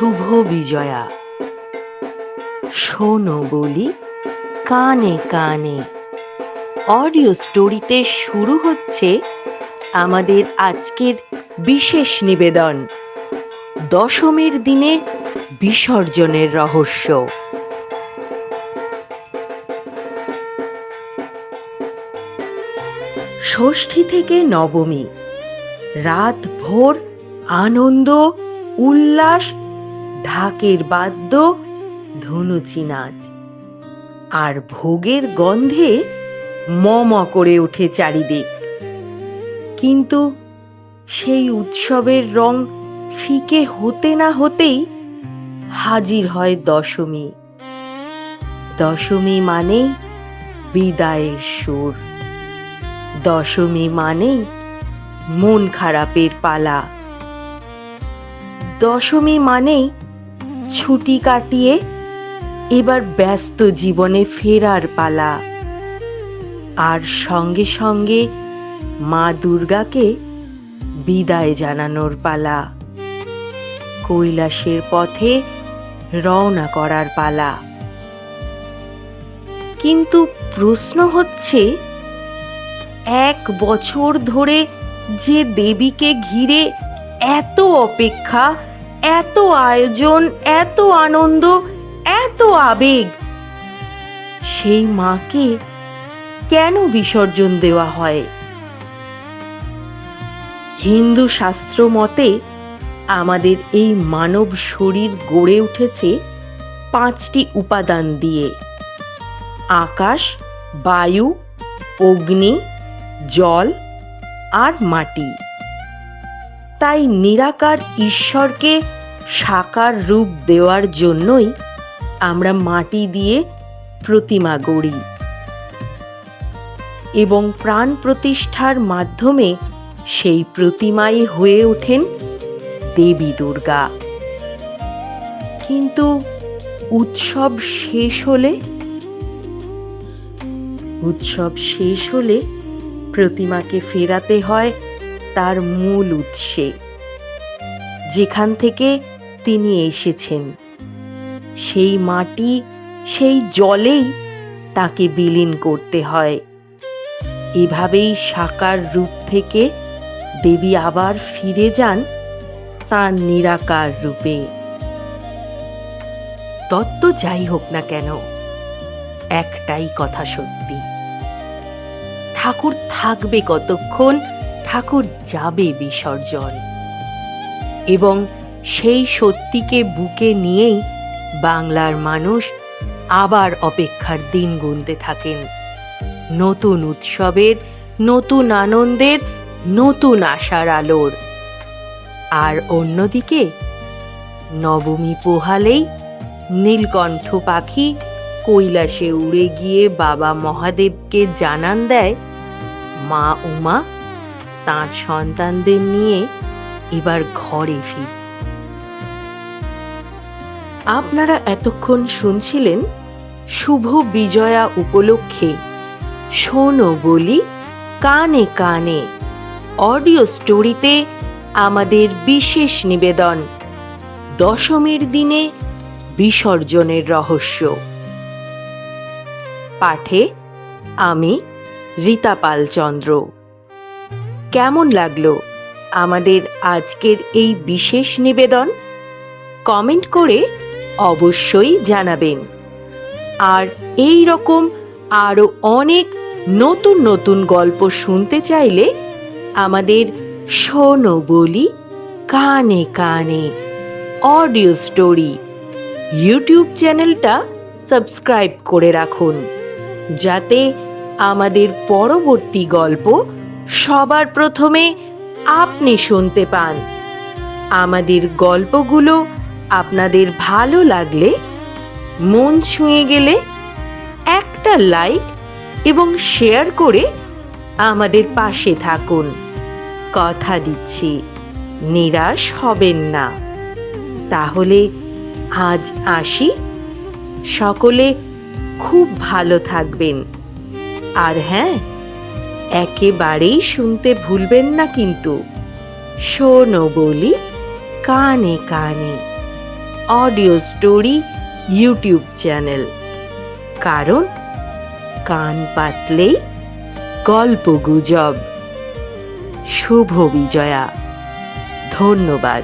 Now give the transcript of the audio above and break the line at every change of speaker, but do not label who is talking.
বিজয়া। শোনো বলি, কানে কানে। অডিও স্টোরিতে শুরু হচ্ছে আমাদের আজকের বিশেষ নিবেদন। দশমীর দিনে বিসর্জনের রহস্য। ষষ্ঠী থেকে নবমী। রাত ভোর আনন্দ, উল্লাস ঢাকের বাদ্য ধনুচি নাচ। আর ভোগের গন্ধে মম করে ওঠে চারিদিক। কিন্তু সেই উৎসবের রং ফিকে হতে না হতেই হাজির হয় দশমী। দশমী মানেই বিদায়ের সুর। দশমী মানেই মন খারাপের পালা। দশমী মানেই ছুটি কাটিয়ে এবার ব্যস্ত জীবনে ফেরার পালা। আর সঙ্গে সঙ্গে মা দুর্গাকে বিদায় জানানোর পালা। কৈলাসের পথে রওনা করার পালা। কিন্তু প্রশ্ন হচ্ছে, এক বছর ধরে যে দেবীকে ঘিরে এত অপেক্ষা এত আয়োজন, এত আনন্দ, এত আবেগ। সেই মাকে কেন বিসর্জন দেওয়া হয়? হিন্দু শাস্ত্র মতে আমাদের এই মানব শরীর গড়ে উঠেছে পাঁচটি উপাদান দিয়ে। আকাশ, বায়ু, অগ্নি, জল আর মাটি। তাই নিরাকার ঈশ্বরকে সাকার রূপ দেওয়ার জন্যই আমরা মাটি দিয়ে প্রতিমা গড়ি। এবং প্রাণ প্রতিষ্ঠার মাধ্যমে সেই প্রতিমাই হয়ে ওঠেন দেবী দুর্গা। কিন্তু উৎসব শেষ হলে, উৎসব শেষ হলে প্রতিমাকে ফেরাতে হয় তার মূল উৎসে, যেখান থেকে তিনি এসেছেন। সেই মাটি, সেই জলেই তাকে বিলীন করতে হয়। এভাবেই সাকার রূপ থেকে দেবী আবার ফিরে যান তার নিরাকার রূপে। তত্ত্ব যাই হোক না কেন, একটাই কথা সত্যি। ঠাকুর থাকবে কতক্ষণ ঠাকুর যাবে বিসর্জন। এবং সেই সত্যিকে বুকে নিয়েই বাংলার মানুষ আবার অপেক্ষার দিন গুনতে থাকেন। নতুন উৎসবের, নতুন আনন্দের, নতুন আশার আলোর। আর অন্যদিকে নবমী পোহালেই নীলকণ্ঠ পাখি কৈলাসে উড়ে গিয়ে বাবা মহাদেবকে জানান দেয়, মা উমা তাঁর সন্তানদের নিয়ে এবার ঘরে ফির। আপনারা এতক্ষণ শুনছিলেন শুভ বিজয়া উপলক্ষে শোনো বলি কানে কানে অডিও স্টোরিতে আমাদের বিশেষ নিবেদন, দশমীর দিনে বিসর্জনের রহস্য। পাঠে আমি রীতা পাল চন্দ্র কেমন লাগল আমাদের আজকের এই বিশেষ নিবেদন? কমেন্ট করে অবশ্যই জানাবেন। আর এই রকম আরও অনেক নতুন নতুন গল্প শুনতে চাইলে আমাদের শোনো বলি কানে কানে অডিও স্টোরি ইউটিউব চ্যানেলটা সাবস্ক্রাইব করে রাখুন। যাতে আমাদের পরবর্তী গল্প সবার প্রথমে আপনি শুনতে পান। আমাদের গল্পগুলো আপনাদের ভালো লাগলে, মন ছুঁয়ে গেলে একটা লাইক এবং শেয়ার করে আমাদের পাশে থাকুন। কথা দিচ্ছি, নিরাশ হবেন না। তাহলে আজ আসি। সকলে খুব ভালো থাকবেন। আর হ্যাঁ একেবারেই শুনতে ভুলবেন না কিন্তু। শোনো বলি, কানে কানে। Audio story YouTube channel. কারণ, কান পাতলেই গল্প গুজব। শুভ বিজয়া। ধন্যবাদ।